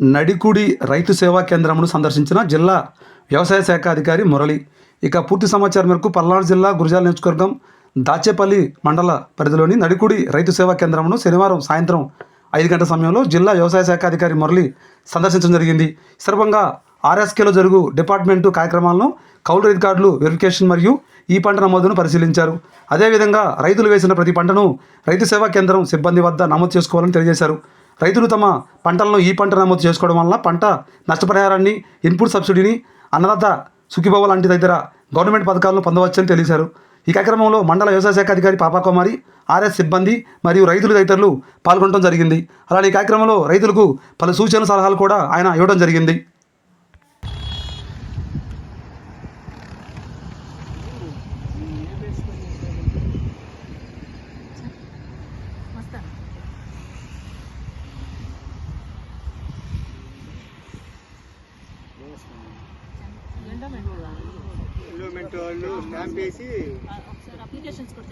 నడికుడి రైతు సేవా కేంద్రమును సందర్శించిన జిల్లా వ్యవసాయ శాఖ అధికారి మురళి. ఇక పూర్తి సమాచారం మేరకు పల్నాడు జిల్లా గురజాల నియోజకవర్గం దాచేపల్లి మండల పరిధిలోని నడికుడి రైతు సేవా కేంద్రమును శనివారం సాయంత్రం ఐదు గంటల సమయంలో జిల్లా వ్యవసాయ శాఖ అధికారి మురళి సందర్శించడం జరిగింది. సందర్భంగా ఆర్ఎస్కేలో జరుగు డిపార్ట్మెంటు కార్యక్రమాలను కౌలు రైతు కార్డులు వెరిఫికేషన్ మరియు ఈ పంట నమోదును పరిశీలించారు. అదేవిధంగా రైతులు వేసిన ప్రతి పంటను రైతు సేవా కేంద్రం సిబ్బంది వద్ద నమోదు చేసుకోవాలని తెలియజేశారు. రైతులు తమ పంటలను ఈ పంట నమోదు చేసుకోవడం వల్ల పంట నష్టపరిహారాన్ని ఇన్పుట్ సబ్సిడీని అన్నదాత సుఖీభవ లాంటి తదితర గవర్నమెంట్ పథకాలను పొందవచ్చని తెలిసారు ఈ కార్యక్రమంలో మండల వ్యవసాయ శాఖ అధికారి పాపాకుమారి ఆర్ఎస్ సిబ్బంది మరియు రైతులు తదితరులు పాల్గొనడం జరిగింది. అలానే ఈ కార్యక్రమంలో రైతులకు పలు సూచనలు సలహాలు కూడా ఆయన ఇవ్వడం జరిగింది. ఎండోమెంట్ వాళ్ళు స్టాంప్ వేసి ఒకసారి అప్లికేషన్స్ కూడా